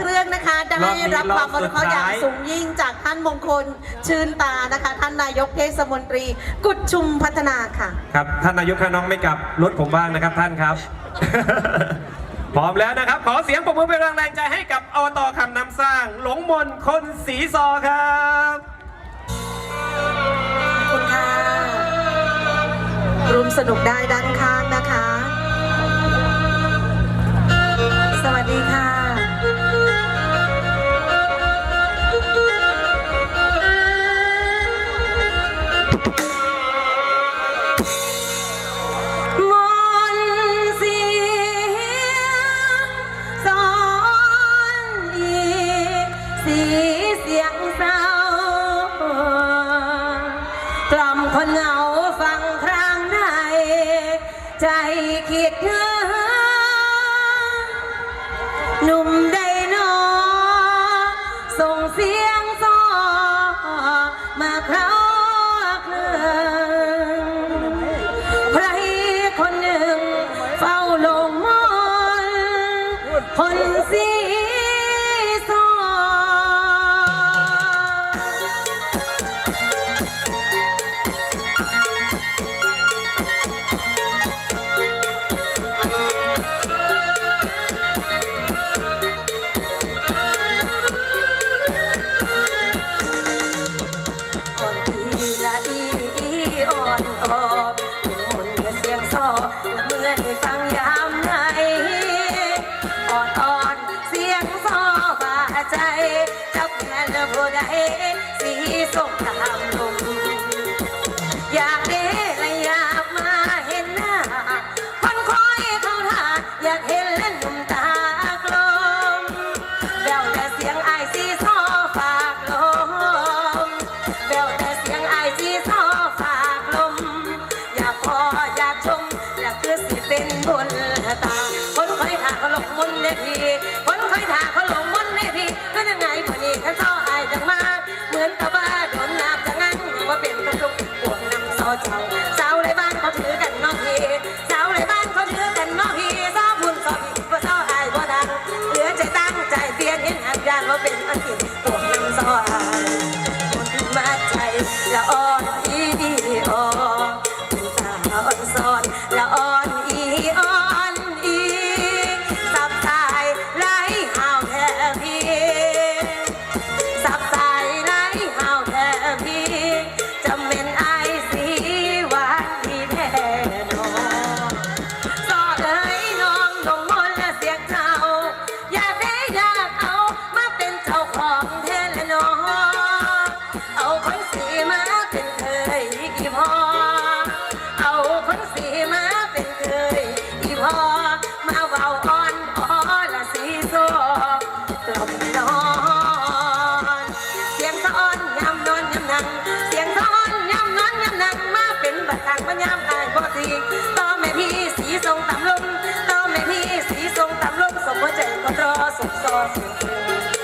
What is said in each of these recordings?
เครื่องนะคะได้รับความมรดกอย่างสูงยิ่งจากท่านมงคลชื่นตานะคะ ท่านนายกเทศมนตรี กุดชุมพัฒนาค่ะ ครับท่านนายกถ้าน้องไม่กลับรถผมบ้างนะครับท่านครับ พร้อมแล้วนะครับ ขอเสียงปรบมือเป็นแรงใจให้กับอบตคำน้ำสร้าง หลงมนคนสีซอครับขอบคุณค่ะร่วมสนุกได้ด้านข้าง ล มาเว้าอ่อนอ่อนละสีโซกล่อมนอน เสียงสะอ้อนยำนอนยำนั่งเสียงสะอ้อนยำนอนยำนั่งมาเป็นบัตรทางมันยำอายบ่สีต่อแม่พี่สีทรงต่ำลงต่อแม่พี่สีทรงต่ำลงสมหัวใจก็รอสุขซอสีย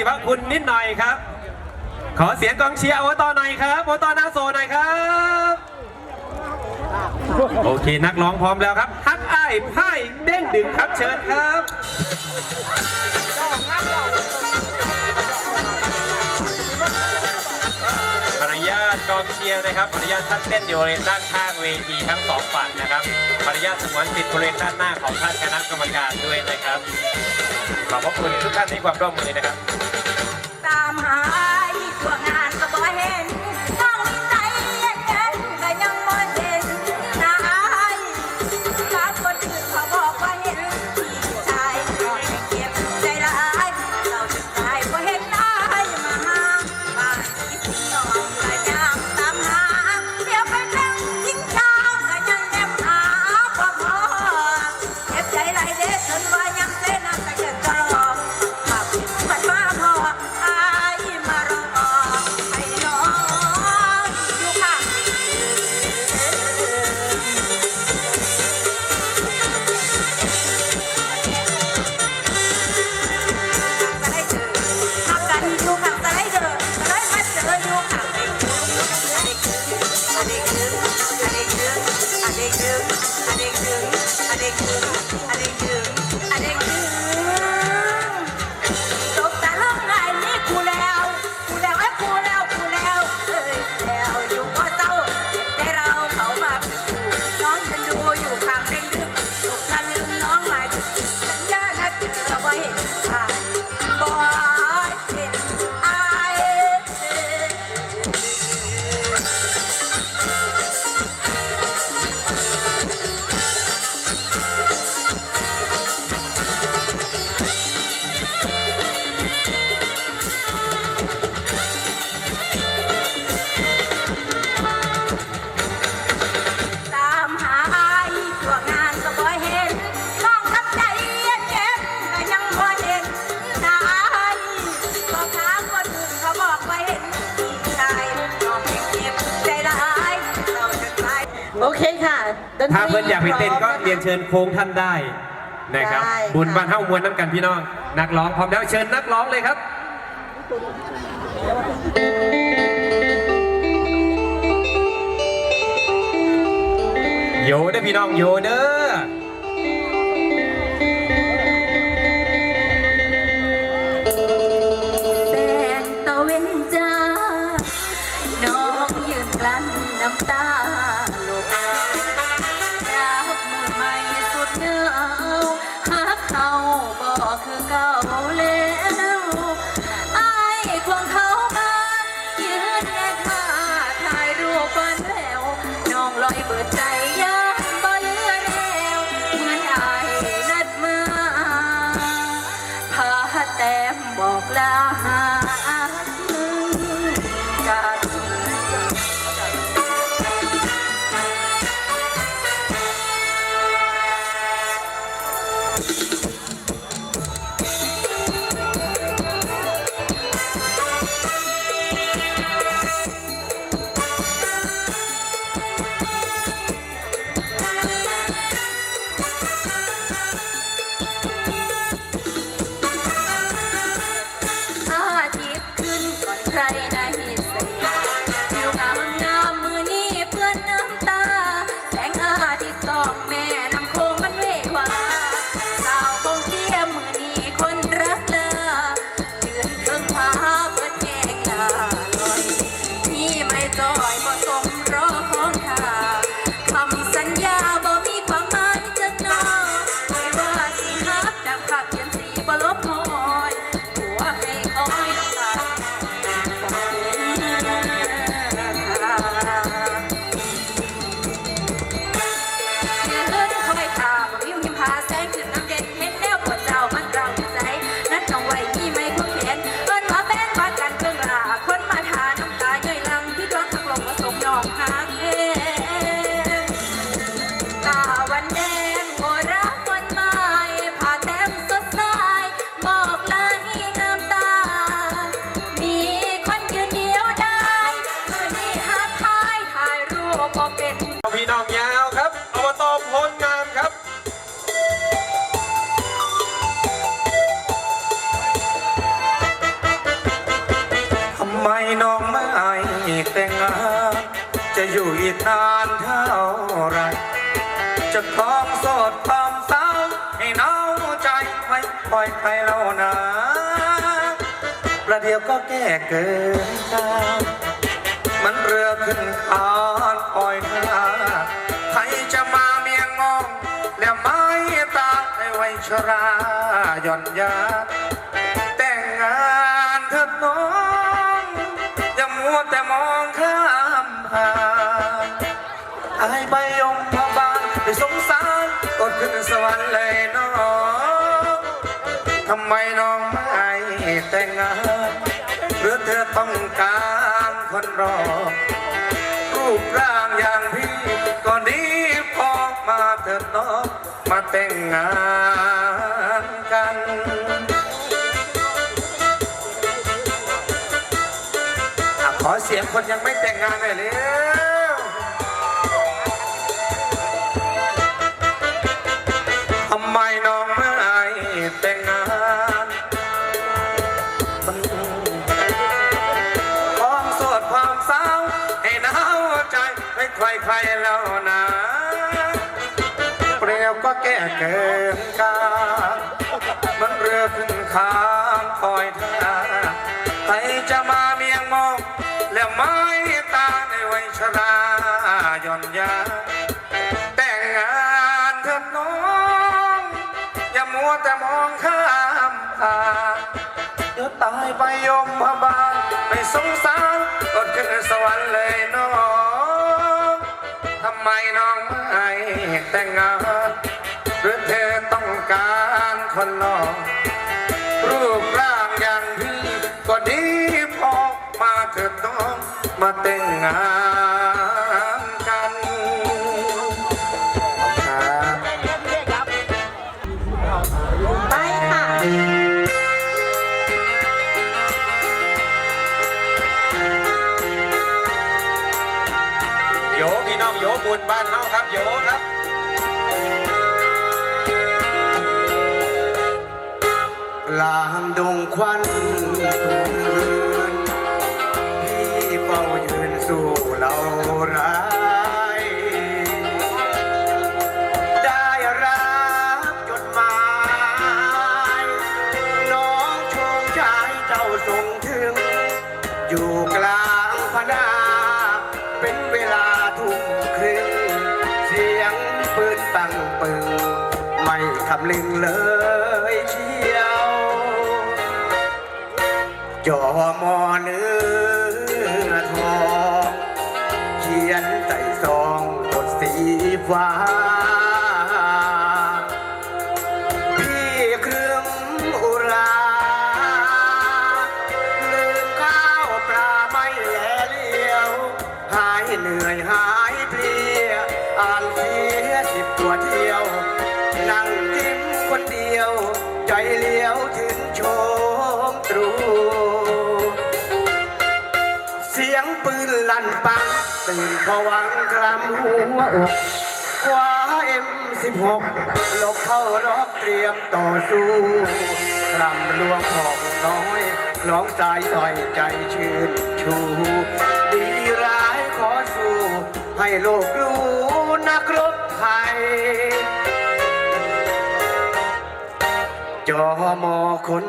ศิวะคุณนิดหน่อยครับ ขอเสียงกองเชียร์อบตารหน่อยครับอบตารนาโซหน่อยครับ โอเคนักร้องพร้อมแล้วครับฮักอ้ายไพ่เด้งดึงครับเชิญครับขออนุญาตกองเชียร์นะครับขออนุญาตท่านเต้นอยู่บริเวณด้านข้างเวทีทั้งสองฝั่งนะครับขออนุญาตสงวนสิทธิ์บริเวณด้านหน้าของท่านคณะกรรมการด้วยนะครับขอบพระคุณทุกท่านที่ความร่วมมือนะครับ พื่อนอยากไปเต้นก็พร้อมะคะเรียนเชิญโค้งท่านได้นะครับ ได้ค่ะ บุญบ้านเฮ้ามวลน้ำกันพี่น้อง นักร้องพร้อมแล้วเชิญนักร้องเลยครับ โยเด้อพี่น้องโยเด้อ Ah. ปล่อยใครเล่านาประเดี๋ยวก็แก้เกินกามันเรือขึ้นคานปล่อยหน้าใครจะมาเมียงงองแล้วไม้ตาในวัยชราหย่อนยาแต่งงานเถิดน้องอย่ามัวแต่มองข้ามผ่านอายใบยมพบาลไปสงสารกดขึ้นสวรรค์เลยน้อง ทำไมน้องไม่แต่งงานหรือเธอต้องการคนรอ รูปร่างอย่างพี่ก็ดีพอมาเถิดน้องมาแต่งงานกันขอเสียงคนยังไม่แต่งงานหน่อยเร็ว ค้างคอยท่าใครจะมาเมียงมองแล้วไม้ตาในวัยชราหย่อนยา แต่งงานเถิดน้อง อย่ามัวแต่มองข้ามผ่านเดี๋ยวตายไปยมพบาลไม่สงสารกดขึ้นสวรรค์เลยน้องทำไมน้องไม่แต่งงานหรือเธอต้องการคนหลอรู มาแต่งงานกันครับไปค่ะ โยพี่น้องโยบุญบ้านเฮาครับโยครับ ลางดงควัน เราร้ายได้รับจดหมาย น้องชมชายเจ้าส่งถึง อยู่กลางพนาเป็นเวลาทุ่มครึ่งเสียงปืนตังปึง ไม่คำลึงเลยเชียว จอมอเนื้อ ฟ้า พี่เครื่องอุราลืมข้าวปลาไม่แลเลี้ยว หายเหนื่อยหายเพลีย อ่านเสียสิบตัวเที่ยว นั่งยิ้มคนเดียว ใจเลี้ยวถึงชมตรู เสียงปืนลั่นปังตื่นผวังค์คลำหัวอก คว้าเอ็มสิบหกหลบเข้ารอบเตรียมต่อสู้คลำลวงของน้อยร้องสายต่อยใจชื่นชู ดีร้ายขอสู้ให้โลกรู้นักรบไทยจอมอคน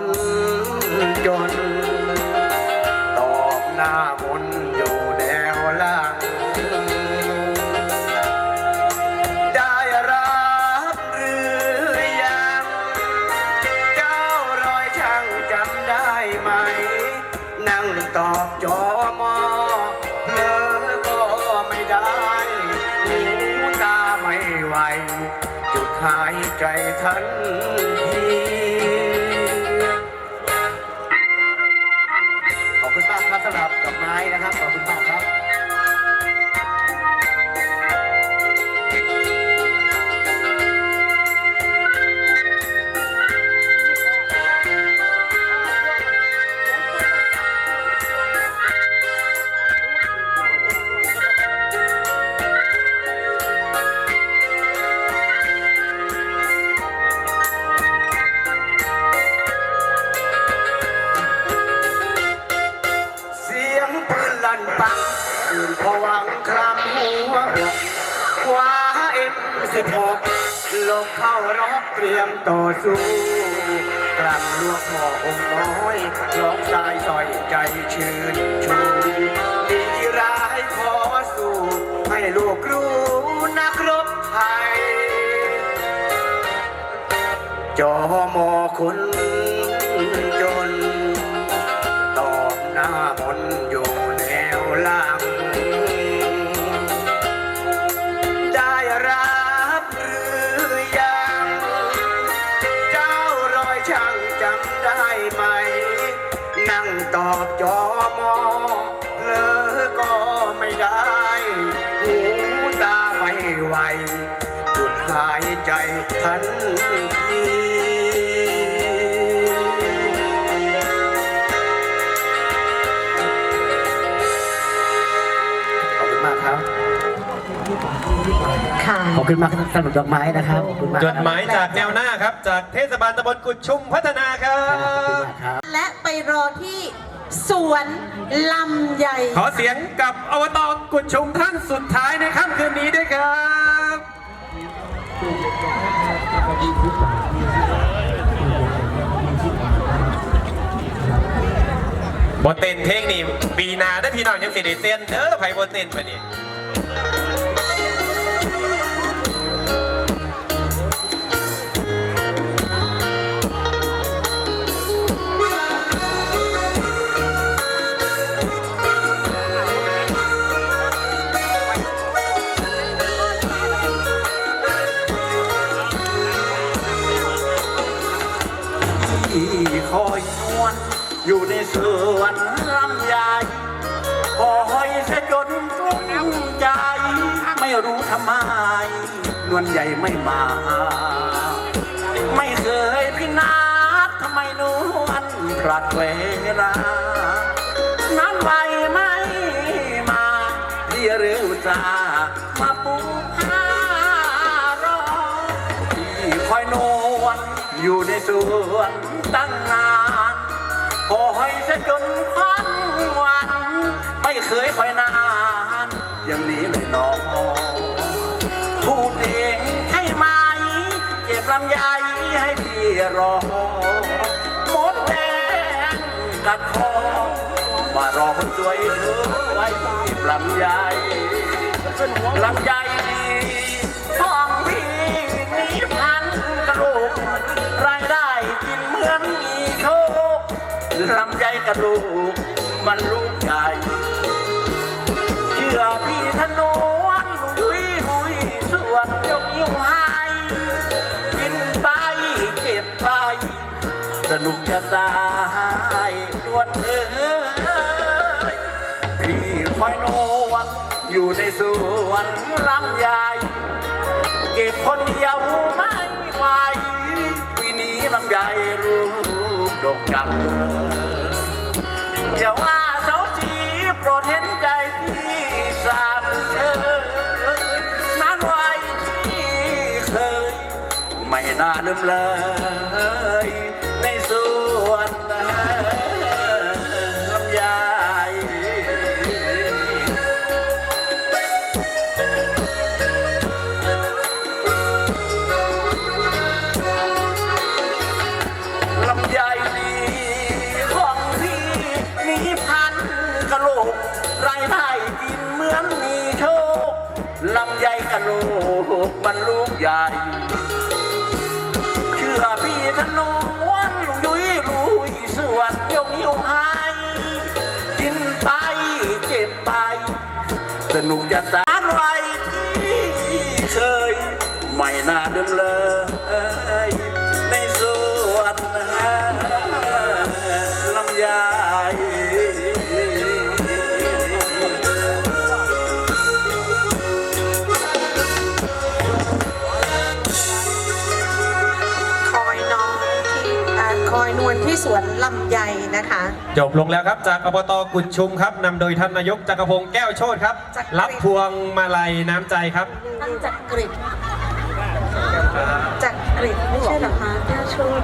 ใจชื่นชูดีร้ายขอสู่ให้ลูกรู้นักรบไทยจอมอคน ใจทันทีขอบคุณมากครับ ค่ะขอบคุณมากสำหรับดอกไม้นะครับขอบคุณมากจดหมายจากแนวหน้าครับ จากเทศบาลตำบลกุดชุมพัฒนาครัขอบคุณบ มากครับ และไปรอที่สวนลำใหญ่ ขอเสียงกับอบตกุดชุมท่านสุดท้ายในค่ำคืนนี้ด้วยครั บบทเต้นเพลงนี่ปีหนาได้อพี่น้องยังสิได้เต้นเด้อไผบทเต้นมานี่ สวนลำใหญ่คอยเสจนกวงใจ ไม่รู้ทำไม นวลใหญ่ไม่มา ไม่เคยพินาศทำไมนวลพระเวลานั้นไวไม่มาที่เรือจามาปูพารอที่คอยนวลอยู่ในสวนตั้ง จะจนพันวัน ไม่เคยคอยนาน อย่างนี้เลยน้องพูดเองให้ไหมเก็บลำไยให้พี่รอหมดแดงกัดคอมารอคนสวยเธอไว้เก็บลำไยลำไย กระดูกมันลูกใหญ่เชื่อพี่ธนวนหุยหุยสวดยกยิ้วให้กินไปเก็บไป สนุกจะตายดวนเอ้ยพี่คอยนวดอยู่ในสวนลำไยเก็บคนเดียวไม่ไหวปีนี้ลำไยรูปดกจัง อย่าว่าเสาจีโปรดเห็นใจพี่สามเธอนั้นไว้ที่เคย ไม่น่าลืมเลย ลำไยกะโหลกมันลูกใหญ่เชื่อพี่ทนวนยุยลุยสวนยงยงให้กินไปเจ็บไป สนุกจะตายไว้ที่เคย ไม่น่าเดิมเลย สวนลำไยนะคะ จบลงแล้วครับจากอบตกุดชุมครับนำโดยท่านนายกจักรพงศ์แก้วโชติครับ จักริด รับพวงมาลัยน้ำใจครับ ท่านจักริดจักริดไม่ใช่เหรอคะแก้วโชค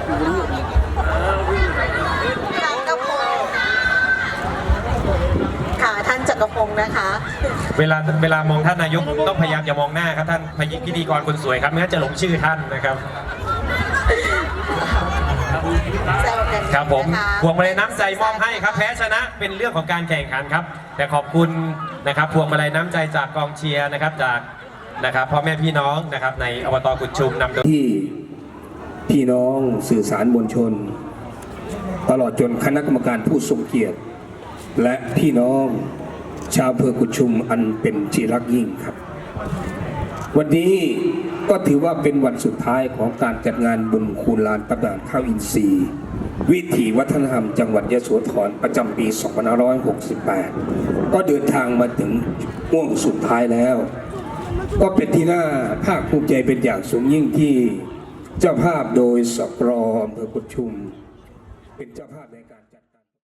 จักรพงศ์ค่ะท่านจักรพงศ์นะคะ เวลาเวลามองท่านนายกต้องพยายามอย่ามองหน้าครับท่านพยพิธีกรคนสวยครับไม่งั้นจะหลงชื่อท่านนะครับ แซวกันครับผมนะคะพวงมาลัยน้ำใจมอบให้ครับ แพ้ชนะเป็นเรื่องของการแข่งขันครับ แต่ขอบคุณนะครับพวงมาลัยน้ำใจจากกองเชียร์นะครับจากนะครับพ่อแม่พี่น้องนะครับในอบตกุดชุมนำโดยที่พี่น้องสื่อสารมวลชน ตลอดจนคณะกรรมการผู้ทรงเกียรติ และพี่น้องชาวอำเภอกุดชุมอันเป็นที่รักยิ่งครับ วันนี้ก็ถือว่าเป็นวันสุดท้ายของการจัดงานบุญคูณลานตำนานข้าวอินทรีย์ วิถีวัฒนธรรมจังหวัดยโสธรประจำปี 2568 ก็เดินทางมาถึงห่วงสุดท้ายแล้ว ก็เป็นที่น่าภาคภูมิใจเป็นอย่างสูงยิ่งที่เจ้าภาพโดยสกรอำเภอกุดชุม เป็นเจ้าภาพ